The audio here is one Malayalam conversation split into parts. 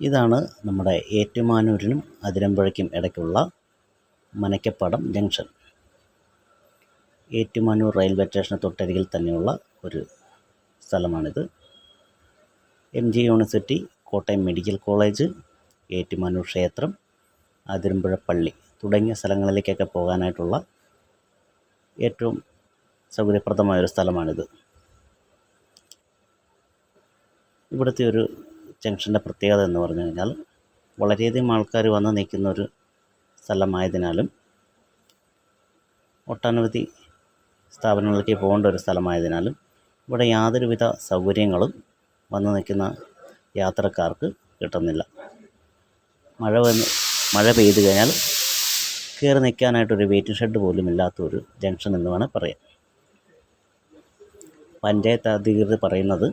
ഇതാണ് നമ്മുടെ ഏറ്റുമാനൂരിനും അതിരമ്പുഴയ്ക്കും ഇടയ്ക്കുള്ള മനക്കപ്പാടം ജംഗ്ഷൻ. ഏറ്റുമാനൂർ റെയിൽവേ സ്റ്റേഷന് തൊട്ടരികിൽ തന്നെയുള്ള ഒരു സ്ഥലമാണിത്. M G university Kottayam medical college Ettumanoor ക്ഷേത്രം അതിരമ്പുഴ പള്ളി തുടങ്ങിയ സ്ഥലങ്ങളിലേക്കൊക്കെ പോകാനായിട്ടുള്ള ഏറ്റവും സൗകര്യപ്രദമായൊരു സ്ഥലമാണിത്. ഇവിടുത്തെ ഒരു ജംഗ്ഷന്റെ പ്രത്യേകത എന്ന് പറഞ്ഞു കഴിഞ്ഞാൽ വളരെയധികം ആൾക്കാർ വന്ന് നിൽക്കുന്ന ഒരു സ്ഥലമായതിനാലും ഒട്ടനവധി സ്ഥാപനങ്ങളിലേക്ക് പോകേണ്ട ഒരു സ്ഥലമായതിനാലും ഇവിടെ യാതൊരുവിധ സൗകര്യങ്ങളും വന്ന് നിൽക്കുന്ന യാത്രക്കാർക്ക് കിട്ടുന്നില്ല. മഴ വന്ന് മഴ പെയ്തു കഴിഞ്ഞാൽ കയറി നിൽക്കാനായിട്ടൊരു വെയിറ്റിംഗ് ഷെഡ് പോലും ഇല്ലാത്ത ഒരു ജംഗ്ഷൻ എന്ന് വേണേൽ പറയാം പഞ്ചായത്ത് അധികൃതർ പറയുന്നത്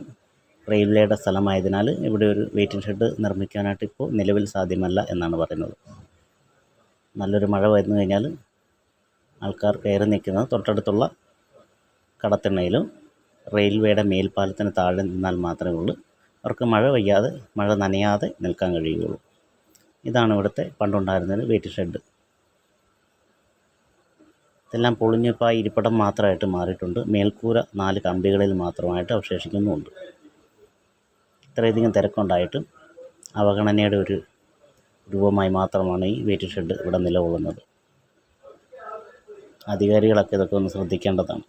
റെയിൽവേയുടെ സ്ഥലമായതിനാൽ ഇവിടെ ഒരു വെയിറ്റിംഗ് ഷെഡ് നിർമ്മിക്കാനായിട്ട് ഇപ്പോൾ നിലവിൽ സാധ്യമല്ല എന്നാണ് പറയുന്നത്. നല്ലൊരു മഴ വന്നു കഴിഞ്ഞാൽ ആൾക്കാർ കയറി നിൽക്കുന്നത് തൊട്ടടുത്തുള്ള കടത്തിണ്ണയിലും റെയിൽവേയുടെ മേൽപ്പാലത്തിന് താഴെ നിന്നാൽ മാത്രമേ ഉള്ളൂ. അവർക്ക് മഴ പെയ്യാതെ മഴ നനയാതെ നിൽക്കാൻ കഴിയുകയുള്ളൂ. ഇതാണ് ഇവിടുത്തെ പണ്ടുണ്ടായിരുന്നൊരു വെയിറ്റിംഗ് ഷെഡ് ഇതെല്ലാം പൊളിഞ്ഞിപ്പോൾ ഇരിപ്പിടം മാത്രമായിട്ട് മാറിയിട്ടുണ്ട്. മേൽക്കൂര നാല് കമ്പികളിൽ മാത്രമായിട്ട് അവശേഷിക്കുന്നുമുണ്ട്. ഇത്രയധികം തിരക്കുണ്ടായിട്ടും അവഗണനയുടെ ഒരു രൂപമായി മാത്രമാണ് ഈ വെയിറ്റ് ഷെഡ് ഇവിടെ നിലകൊള്ളുന്നത്. അധികാരികളൊക്കെ ഇതൊക്കെ ഒന്ന് ശ്രദ്ധിക്കേണ്ടതാണ്.